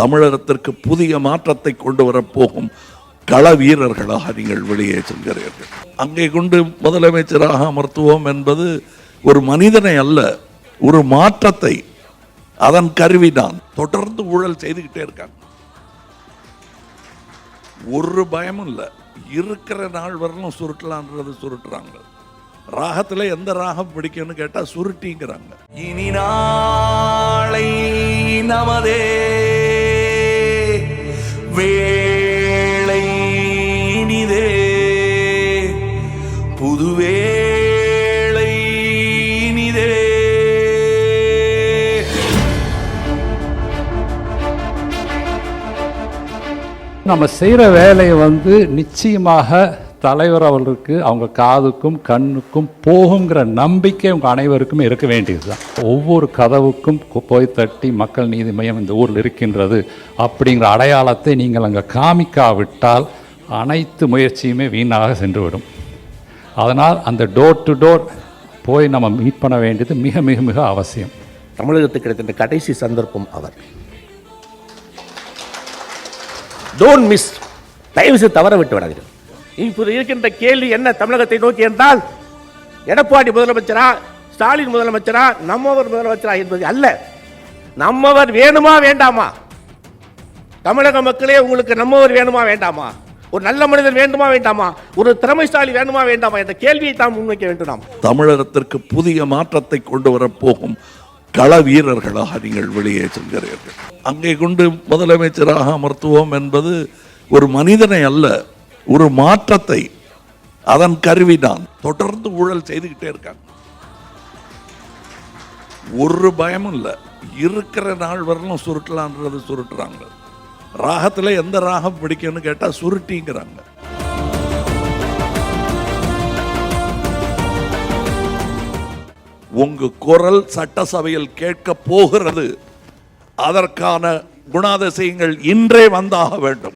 தமிழகத்திற்கு புதிய மாற்றத்தை கொண்டு வரப்போகும் கள வீரர்களாக நீங்கள் வெளியே செல்கிறீர்கள். அங்கே கொண்டு முதலமைச்சராக அமர்த்துவோம் என்பது ஒரு மனிதனை அல்ல ஒரு மாற்றத்தை அதன் கருவிதான் தொடர்ந்து ஊழல் செய்துக்கிட்டே இருக்காங்க. ஒரு பயமும் இல்லை. இருக்கிற நாள் வரலும் சுருட்டலான்றது சுருட்டுறாங்க. ராகத்துல எந்த ராகம் பிடிக்கும்னு கேட்டா சுருட்டிங்கிறாங்க. இனி நாளை நமதே நம்ம செய்கிற வேலையை வந்து நிச்சயமாக தலைவர் அவர்களுக்கு அவங்க காதுக்கும் கண்ணுக்கும் போகுங்கிற நம்பிக்கை உங்கள் அனைவருக்கும் இருக்க வேண்டியது தான் ஒவ்வொரு கதவுக்கும் போய் தட்டி மக்கள் நீதி மையம் இந்த ஊரில் இருக்கின்றது அப்படிங்கிற அடையாளத்தை நீங்கள் அங்கே காமிக்காவிட்டால் அனைத்து முயற்சியுமே வீணாக சென்றுவிடும். அதனால் அந்த டோர் டு டோர் போய் நம்ம மீட் பண்ண வேண்டியது மிக மிக மிக அவசியம். தமிழகத்துக்கு கிடைத்த கடைசி சந்தர்ப்பம் அவர். டோன்ட் மிஸ் தயவு செய்து தவற விட்டு விடாதீர்கள். இப்போது இருக்கின்ற கேள்வி என்ன தமிழகத்தை நோக்கி என்றால் எடப்பாடி முதலமைச்சரா ஸ்டாலின் முதலமைச்சரா நம்மவர் முதலமைச்சரா என்பது அல்ல. நம்மவர் வேணுமா வேண்டாமா? தமிழக மக்களே உங்களுக்கு நம்மவர் வேணுமா வேண்டாமா? ஒரு நல்ல மனிதர் வேண்டுமா வேண்டாமா? ஒரு திறமைசாலி வேண்டுமா வேண்டாமா? என்ற கேள்வியை தாம் முன்வைக்க வேண்டும் தமிழகத்திற்கு புதிய மாற்றத்தை கொண்டு வரப்போகும் கள வீரர்களாக நீங்கள் வெளியே செல்கிறீர்கள். அங்கே கொண்டு முதலமைச்சராக அமர்த்துவோம் என்பது ஒரு மனிதனை அல்ல ஒரு மாற்றத்தை அதன் கருவிதான் தொடர்ந்து ஊழல் செய்துக்கிட்டே இருக்காங்க. ஒரு பயமும் இல்லை. இருக்கிற நாள் வரலும் சுருட்டலான்றது சுருட்டுறாங்க. ராகத்துல எந்த ராகம் பிடிக்கும்னு கேட்டால் சுருட்டிங்கிறாங்க. உங்க குரல் சட்டசபையில் கேட்க போகிறது. அதற்கான குணாதிசயங்கள் இன்றே வந்தாக வேண்டும்.